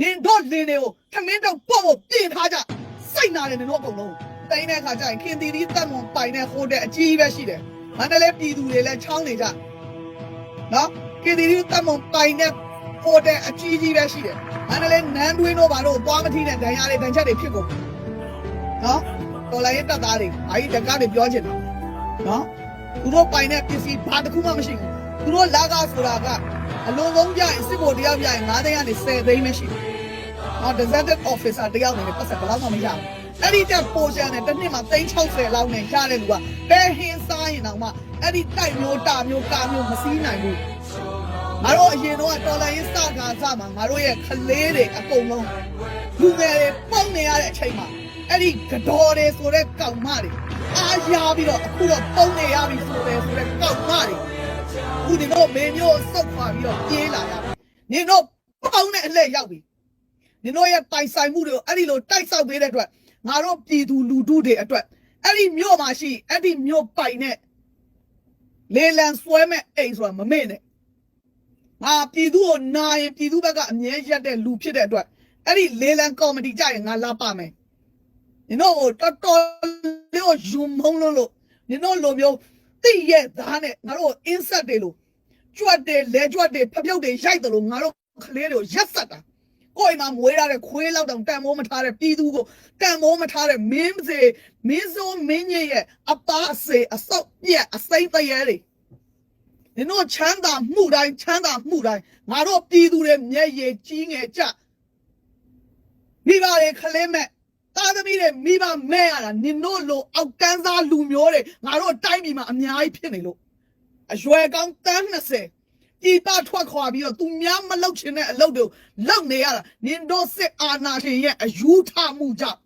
နင်တို့လင်းတွေကိုထမင်းတော့ပေါ့ပေါ့ပြင်ထားကြစိတ်နာတယ်နင်တို့အကုန်လုံးတိုင်းတဲ့ခါကျရင်ခင်တီတီတက်မွန်ပိုင်တဲ့ဟိုတယ်အကြီးပဲရှိတယ်မန္တလေးပြည်သူတွေလည်းချောင်းနေကြနော်ခင်တီတီတက်မွန်ပိုင်တဲ့ဟိုတယ်အကြီးကြီးပဲရှိတယ်မန္တလေးနန်းတွင်းတို့ဘာလို့သွားမထီးတဲ့ဒဏ်ရာတွေဒဏ်ချက်တွေဖြစ်ကုန်နော်တော်လိုင်းရဲ့တက်သားတွေအာကြီးတကားတွေပြောချင်တယ်နော်သူတို့ပိုင်တဲ့ပစ္စည်းဘာတစ်ခုမှမရှိဘူးသူတို့လာကားဆိုတာက အလုံးလုံးပြရင်စစ်ဘိုလ်တရားပြရင်9သိန်းကနေ10သိန်းပဲရှိတယ်နော် deserted officer တယောက်နေပတ်သက်ဘယ်တော့မှမရဘူးအဲ့ဒီတက်ပိုရှာနဲ့တစ်နှစ်မှာ360လောက်နဲ့ရတဲ့လူကဘယ်ဟင်းစားရင်တော့မှအဲ့ဒီတိုက်မျိုးတာမျိုးကာမျိုးမစည်းနိုင်ဘူးငါတို့အရင်တော့တော်လိုင်းရေးစကားစမှာငါတို့ရဲ့ခလေးတွေအကုန်လုံးလူငယ်တွေပုံနေရတဲ့အချိန်မှာအဲ့ဒီကတော်တွေဆိုတဲ့ကောင်မတွေအားရပြီးတော့အခုတော့ပုံနေရပြီဆိုတယ်ဆိုတဲ့ကောင်မတွေ ခုဒီတော့မေမျိုးစုပ်ခွာပြီးတော့ပြေးလာရပြီနင်တို့ပေါင်းတဲ့အလှည့်ရောက်ပြီနင်တို့ရဲ့ပိုင်ဆိုင်မှုတွေကိုအဲ့ဒီလိုတိုက်ဆောက်ပေးတဲ့အတွက်ငါတို့ပြည်သူလူထုတွေအတွက်အဲ့ဒီမြို့မှာရှိအဲ့ဒီမြို့ပိုင်နဲ့လေလံဆွဲမဲ့အိမ်ဆိုတာမမေ့နဲ့ငါပြည်သူကိုနာရင်ပြည်သူဘက်ကအမြဲရက်တဲ့လူဖြစ်တဲ့အတွက်အဲ့ဒီလေလံကော်မတီကြရင်ငါလာပါမယ်နင်တို့ကိုတော်တော်လေးကိုယူမုံလို့လို့နင်တို့လိုမျိုး တိရဲ့သားနဲ့ငါတို့ insert တွေလို့ကြွတ်တယ်လဲကြွတ်တယ်ဖပြုတ်တယ်ရိုက်တယ်လို့ငါတို့ကလေးတွေကိုရက်ဆက်တာကိုယ်မှာမွေးရတဲ့ခွေးလောက်တောင်တန်မိုးမထားတဲ့ပြည်သူကိုတန်မိုးမထားတဲ့မင်းစေမင်းစိုးမင်းကြီးရဲ့အပါအစေအစောက်ပြက်အစိမ့်တရဲတွေနင်တို့ချမ်းသာမှုတိုင်းချမ်းသာမှုတိုင်းငါတို့ပြည်သူတွေမျက်ရည်ကြီးငယ်ကြမိဘတွေခလေးမဲ့ သားသမီးတွေမိဘမဲ့ရတာနင်တို့လိုအောက်ကန်းစားလူမျိုးတွေငါတို့တိုင်းပြည်မှာအများကြီးဖြစ်နေလို့အရွယ်ကောင်းတန်း20ပြည်ပထွက်ခွာပြီးတော့သူများမလုပ်ချင်တဲ့အလုပ်တွေကိုလုပ်နေရတာနင်တို့စစ်အာဏာရှင်ရဲ့အယူထမှုကြောင့်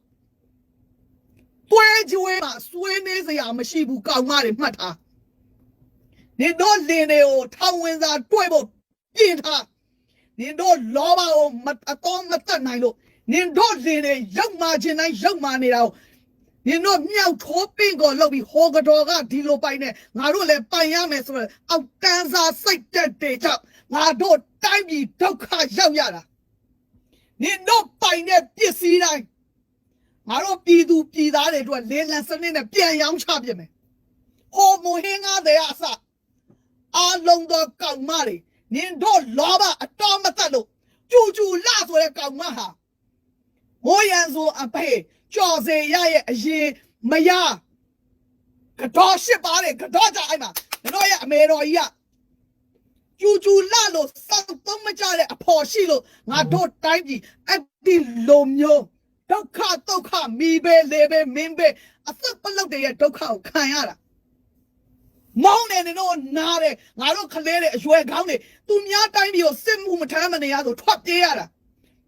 တွဲကျွေးမှာစွေးနေစရာမရှိဘူးကောင်းမတွေမှတ်ထားနင်တို့လင်တွေကိုထောင်ဝင်စာတွဲဖို့ပြင်ထားနင်တို့လောဘကိုမအတော်မတတ်နိုင်လို့ နင်တို့လင်တွေရောက်မှခြင်းတိုင်းရောက်မှနေတာကိုနင်တို့မြောက်ထိုးပင့်ကိုလုပ်ပြီးဟောကတော်ကဒီလိုပိုင်နေငါတို့လည်းပိုင်ရမယ်ဆိုတော့အောက်တန်းစားစိတ်တက်တေကြောင့်ငါတို့တိုင်းပြည်ဒုက္ခရောက်ရတာနင်တို့ပိုင်တဲ့ပစ္စည်းတိုင်းငါတို့ပြည်သူပြည်သားတွေအတွက်လေလံစနစ်နဲ့ပြန်ရောင်းချပြမယ်ဟောမဟင်းကားတဲ့အစအားလုံးသောကောင်မတွေနင်တို့လောဘအတော်မတတ်လို့ကျူကျူလာဆိုတဲ့ကောင်မဟာ မိုးရန်ဆိုအဖေကြော်စေရရဲ့အရင်မရကတော့ရှစ်ပါတယ်ကတော့ကြအဲ့မှာတို့ရဲ့အမေတော်ကြီးကကျူကျူလာလို့စောက်သုံးမကြတဲ့အဖော်ရှိလို့ငါတို့တိုင်းပြည်အဲ့ဒီလိုမျိုးဒုက္ခဒုက္ခမိပဲလေပဲမင်းပဲအသက်ပလုတ်တဲ့ဒုက္ခကိုခံရတာမောင်းနေနေတော့နားတယ်ငါတို့ခလဲတဲ့အရွယ်ကောင်းတွေသူများတိုင်းပြည်ကိုစစ်မှုမထမ်းမနေရဆိုထွက်ပြေးရတာ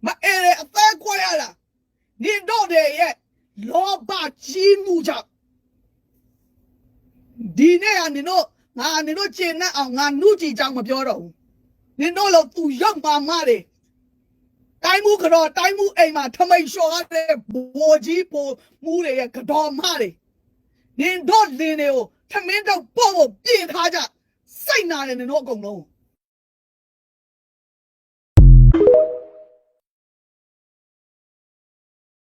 မအဲရအသက်ကွဲရတာ နေတော့တဲ့ရဲ့လောဘကြီးမှုကြောင့်ဒီနေ့ကနင်တို့ငါနင်တို့ကျင်နဲ့အောင်ငါနှုတ်ကြည့်ကြောင်းမပြောတော့ဘူးနင်တို့လို့သူရောက်ပါမတယ်တိုင်းမှုကတော့တိုင်းမှုအိမ်မှာထမိန်လျှော်ရတဲ့ဘိုးကြီးဘိုးမှုတွေရဲ့ကတော့မတွေနင်တို့လင်းတွေကိုထမင်းတော့ပို့ဖို့ပြင်ထားကြစိတ်နာတယ်နင်တို့အကုန်လုံး